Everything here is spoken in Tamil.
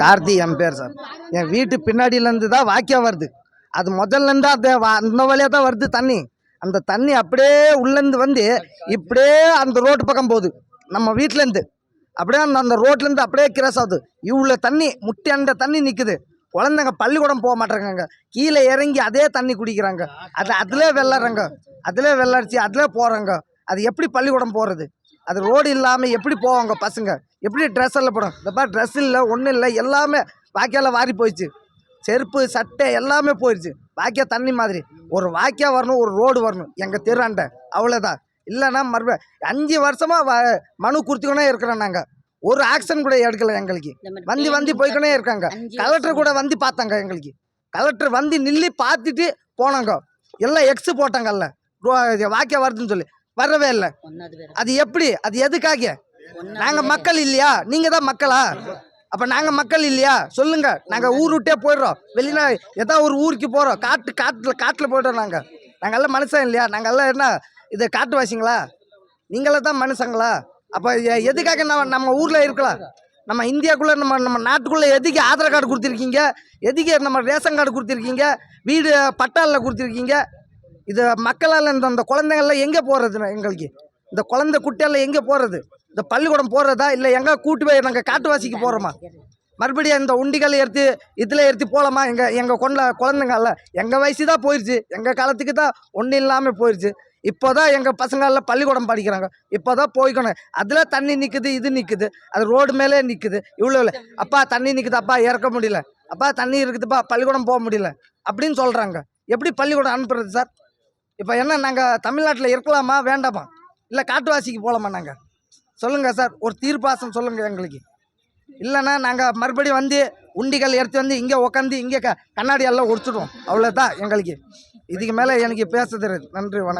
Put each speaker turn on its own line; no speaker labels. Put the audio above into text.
கார்த்தி என் பேர் சார். என் வீட்டு பின்னாடியிலேருந்து தான் வாக்கியம் வருது. அது முதல்லேருந்து அந்த வா- அந்த வழியாக தான் வருது தண்ணி. அந்த தண்ணி அப்படியே உள்ளேருந்து வந்து இப்படியே அந்த ரோட்டு பக்கம் போகுது. நம்ம வீட்டிலேருந்து. அப்படியே அந்த அந்த ரோட்லேருந்து அப்படியே கிராஸ் ஆகுது. இவ்வளோ தண்ணி முட்டி அந்த தண்ணி நிற்குது குழந்தைங்க பள்ளிக்கூடம் போக மாட்டேறாங்க கீழே இறங்கி அதே தண்ணி குடிக்கிறாங்க. அது அதிலே வெள்ளாடுறாங்க அதிலே வெள்ளாடிச்சு அதிலே போகிறாங்க அது எப்படி பள்ளிக்கூடம் போகிறது அது ரோடு இல்லாமல் எப்படி போவாங்க பசங்க? எப்படி ட்ரெஸ் எல்லாம் போடும்? இந்த மாதிரி ட்ரெஸ் இல்லை ஒன்றும் இல்லை எல்லாமே வாய்க்கால வாரி போயிடுச்சு. செருப்பு சட்டை எல்லாமே போயிடுச்சு. வாய்க்கா தண்ணி மாதிரி. ஒரு வாய்க்கா வரணும் ஒரு ரோடு வரணும். எங்கள் தெருவாண்ட. அவ்வளோதான் இல்லைன்னா மறுப அஞ்சு வருஷமாக வ மனு கொடுத்துக்கணே இருக்கிறோம் நாங்கள் ஒரு ஆக்ஷன் கூட எடுக்கல எங்களுக்கு. வந்து வந்து போய்க்கணே இருக்காங்க. கலெக்டர் கூட வந்து பார்த்தாங்க எங்களுக்கு. கலெக்டர் வந்து நில்லி பார்த்துட்டு போனாங்க. எல்லாம் எக்ஸ் போட்டாங்கல்ல. வாக்கியா வருதுன்னு சொல்லி. வரவே இல்லை. அது எப்படி? அது எதுக்காக? நாங்கள் மக்கள் இல்லையா? நீங்கள் தான் மக்களா? அப்போ நாங்கள் மக்கள் இல்லையா? சொல்லுங்க. நாங்கள் ஊர் விட்டே போயிடுறோம். வெளியில ஏதாவது ஒரு ஊருக்கு போகிறோம் காட்டு காட்டில் காட்டில் போய்ட்டோம் நாங்கள் நாங்கள் எல்லாம் மனுஷன் இல்லையா? நாங்கள் எல்லாம் என்ன இது காட்டுவாசிங்களா? நீங்களே தான் மனுஷங்களா? அப்போ எதுக்காக நம்ம நம்ம ஊரில் இருக்கலாம்? நம்ம இந்தியாக்குள்ளே நம்ம நம்ம நாட்டுக்குள்ளே எதுக்கு ஆதார் கார்டு கொடுத்துருக்கீங்க? எதுக்கு நம்ம ரேஷன் கார்டு கொடுத்துருக்கீங்க? வீடு பட்டாலில் கொடுத்துருக்கீங்க? இது மக்களால் இந்த இந்த குழந்தைங்கள்லாம் எங்கே போகிறதுண்ணா எங்களுக்கு? இந்த குழந்தை குட்டியெல்லாம் எங்கே போகிறது இந்த பள்ளிக்கூடம் போகிறதா இல்லை எங்கே கூட்டி போய் நாங்கள் காட்டுவாசிக்கு போகிறோமா மறுபடியும் இந்த உண்டிகள் எடுத்து இதில் எடுத்து போகலாமா எங்கள் எங்கள் கொண்ட குழந்தைங்கள்ல எங்கள் வயசு தான் போயிடுச்சு எங்கள் காலத்துக்கு தான் ஒன்றும் இல்லாமல் போயிடுச்சு இப்போ தான் எங்கள் பசங்கள்லாம் பள்ளிக்கூடம் படிக்கிறாங்க. இப்போ தான் போய்க்கணும். அதில் தண்ணி நிற்குது இது நிற்குது அது ரோடு மேலே நிற்குது இவ்வளோ இல்லை. அப்பா தண்ணி நிற்குது அப்பா இறக்க முடியல. அப்பா தண்ணி இருக்குதுப்பா. பள்ளிக்கூடம் போக முடியல. அப்படின்னு சொல்கிறாங்க எப்படி பள்ளிக்கூடம் அனுப்புறது சார்? இப்போ என்ன நாங்கள் தமிழ்நாட்டில் இருக்கலாமா வேண்டாமா? இல்லை காட்டுவாசிக்கு போகலாமா நாங்கள் சொல்லுங்கள் சார் ஒரு தீர்ப்பாசம் சொல்லுங்கள் எங்களுக்கு. இல்லைன்னா நாங்கள் மறுபடியும் வந்து உண்டிகள் எடுத்து வந்து இங்கே உட்காந்து இங்கே க கண்ணாடி எல்லாம் உடிச்சிடுவோம் அவ்வளோதான் எங்களுக்கு. இதுக்கு மேலே எனக்கு பேச தெரியாது நன்றி வணக்கம்.